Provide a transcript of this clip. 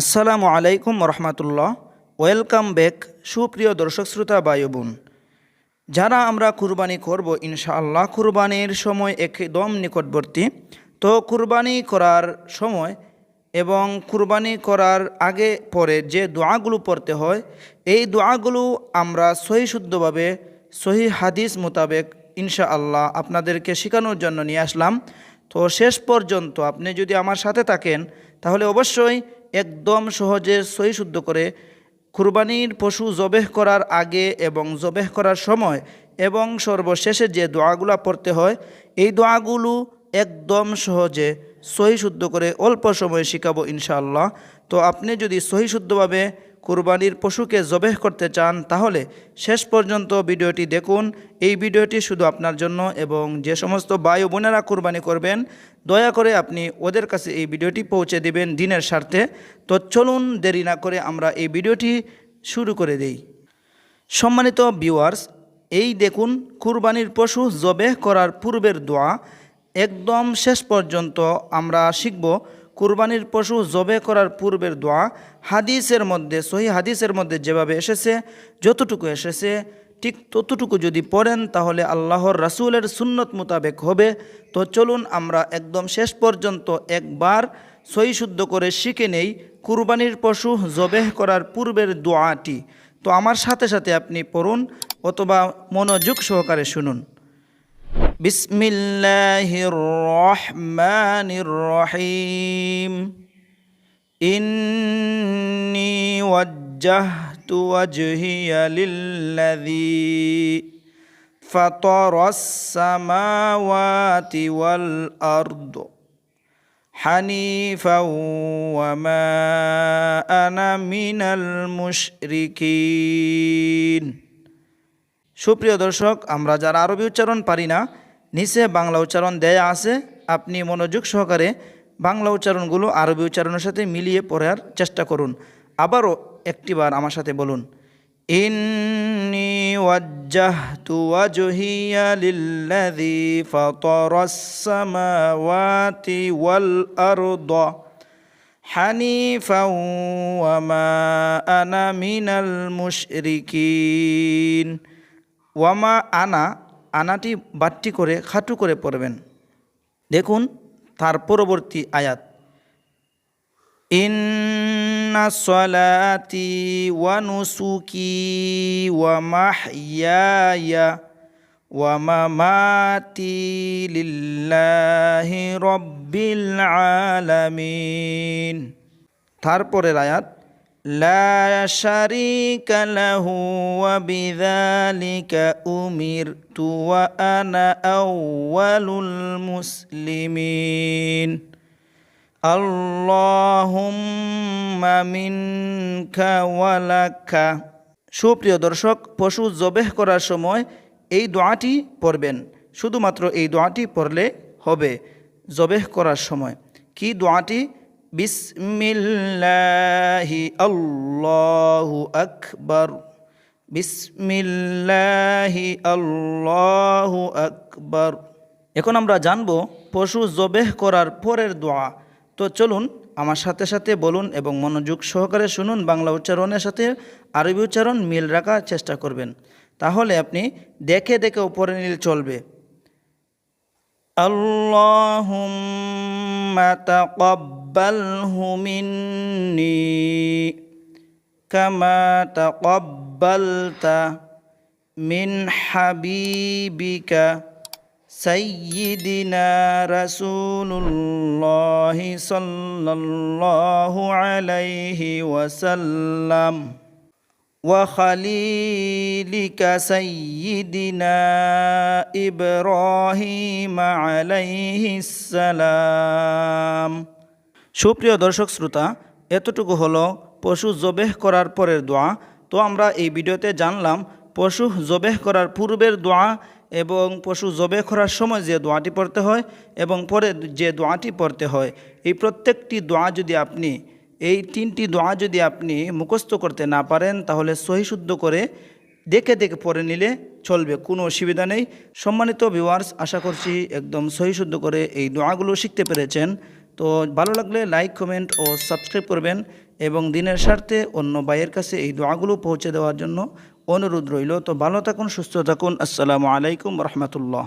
আসসালামু আলাইকুম রহমাতুল্লাহ। ওয়েলকাম ব্যাক, সুপ্রিয় দর্শক শ্রোতা বায়ু বোন। যারা আমরা কুরবানি করব ইনশাআল্লাহ, কুরবানির সময় একদম নিকটবর্তী। তো কুরবানি করার সময় এবং কুরবানি করার আগে পরে যে দোয়াগুলো পড়তে হয়, এই দোয়াগুলো আমরা সহি শুদ্ধভাবে, সহি হাদিস মোতাবেক ইনশাআল্লাহ আপনাদেরকে শেখানোর জন্য নিয়ে আসলাম। তো শেষ পর্যন্ত আপনি যদি আমার সাথে থাকেন, তাহলে অবশ্যই একদম সহজে সই শুদ্ধ করে কুরবানির পশু জবেহ করার আগে এবং জবেহ করার সময় এবং সর্বশেষে যে দোয়াগুলো পড়তে হয়, এই দোয়াগুলো একদম সহজে সহি শুদ্ধ করে অল্প সময়ে শিখাবো ইনশাআল্লাহ। তো আপনি যদি সহি শুদ্ধভাবে কুরবানির পশুকে জবেহ করতে চান, তাহলে শেষ পর্যন্ত ভিডিওটি দেখুন। এই ভিডিওটি শুধু আপনার জন্য এবং যে সমস্ত বায়ু বোনেরা কুরবানি করবেন, দয়া করে আপনি ওদের কাছে এই ভিডিওটি পৌঁছে দেবেন দিনের স্বার্থে। তো চলুন দেরি না করে আমরা এই ভিডিওটি শুরু করে দেই। সম্মানিত ভিউয়ার্স এই দেখুন, কুরবানির পশু জবেহ করার পূর্বের দোয়া। একদম শেষ পর্যন্ত আমরা শিখব কুরবানির পশু জবে করার পূর্বের দোয়া হাদিসের মধ্যে, সহি হাদিসের মধ্যে যেভাবে এসেছে, যতটুকু এসেছে, ঠিক ততটুকু যদি পড়েন তাহলে আল্লাহর রাসূলের সুন্নত মোতাবেক হবে। তো চলুন আমরা একদম শেষ পর্যন্ত একবার সহি শুদ্ধ করে শিখে নেই কুরবানির পশু জবেহ করার পূর্বের দোয়াটি। তো আমার সাথে সাথে আপনি পড়ুন অথবা মনোযোগ সহকারে শুনুন। بسم الله الرحمن الرحيم إني وجهت وجهي للذي فطر السماوات والأرض حنيفا وما أنا من المشركين সুপ্রিয় দর্শক আমরা যারা আরবি উচ্চারণ পারি না নিচে বাংলা উচ্চারণ দেয়া আছে। আপনি মনোযোগ সহকারে বাংলা উচ্চারণগুলো আরবি উচ্চারণের সাথে মিলিয়ে পড়ার চেষ্টা করুন। আবারও একটিবার আমার সাথে বলুন। আনা আনাটি বাট্টি করে খাটু করে পড়বেন। দেখুন তার পরবর্তী আয়াত। ইন্না সলাতি ওয়া নুসুকি ওয়া মাহইয়ায়া ওয়া মামাতি লিল্লাহি রব্বিল আলামিন। তারপরের আয়াত لا شريك له وبذلك أمرت وأنا أول المسلمين اللهم منك ولك সুপ্রিয় দর্শক পশু জবেহ করার সময় এই দোয়াটি পড়বেন শুধুমাত্র এই দোয়াটি পড়লে হবে জবেহ করার সময় কি দোয়াটি বিস্মিল্লাহি আল্লাহু আকবর। বিস্মিল্লাহি আল্লাহু আকবর। এখন আমরা জানব পশু জবেহ করার পরের দোয়া। তো চলুন আমার সাথে সাথে বলুন এবং মনোযোগ সহকারে শুনুন বাংলা উচ্চারণের সাথে আরবি উচ্চারণ মিল রাখার চেষ্টা করবেন। তাহলে আপনি দেখে দেখে উপরে নীল চলবে। আল্লাহ تقبله مني كما تقبلت من حبيبك سيدنا رسول الله صلى الله عليه وسلم وخليلك سيدنا إبراهيم عليه السلام সুপ্রিয় দর্শক শ্রোতা, এতটুকু হলো পশু জবেহ করার পরের দোয়া। তো আমরা এই ভিডিওতে জানলাম, পশু জবেহ করার পূর্বের দোয়া এবং পশু জবে করার সময় যে দোয়াটি পড়তে হয় এবং পরে যে দোয়াটি পড়তে হয়, এই প্রত্যেকটি দোয়া যদি আপনি, এই তিনটি দোয়া যদি আপনি মুখস্থ করতে না পারেন, তাহলে সহিশুদ্ধ করে দেখে দেখে পড়ে নিলে চলবে, কোনো অসুবিধা নেই। সম্মানিত ভিউয়ার্স আশা করছি একদম সহিশুদ্ধ করে এই দোয়াগুলো শিখতে পেরেছেন। তো ভালো লাগলে লাইক কমেন্ট ও সাবস্ক্রাইব করবেন এবং দিনের স্বার্থে অন্য ভাইয়ের কাছে এই দোয়াগুলো পৌঁছে দেওয়ার জন্য অনুরোধ রইল। তো ভালো থাকুন, সুস্থ থাকুন। আসসালামু আলাইকুম রহমতুল্লাহ।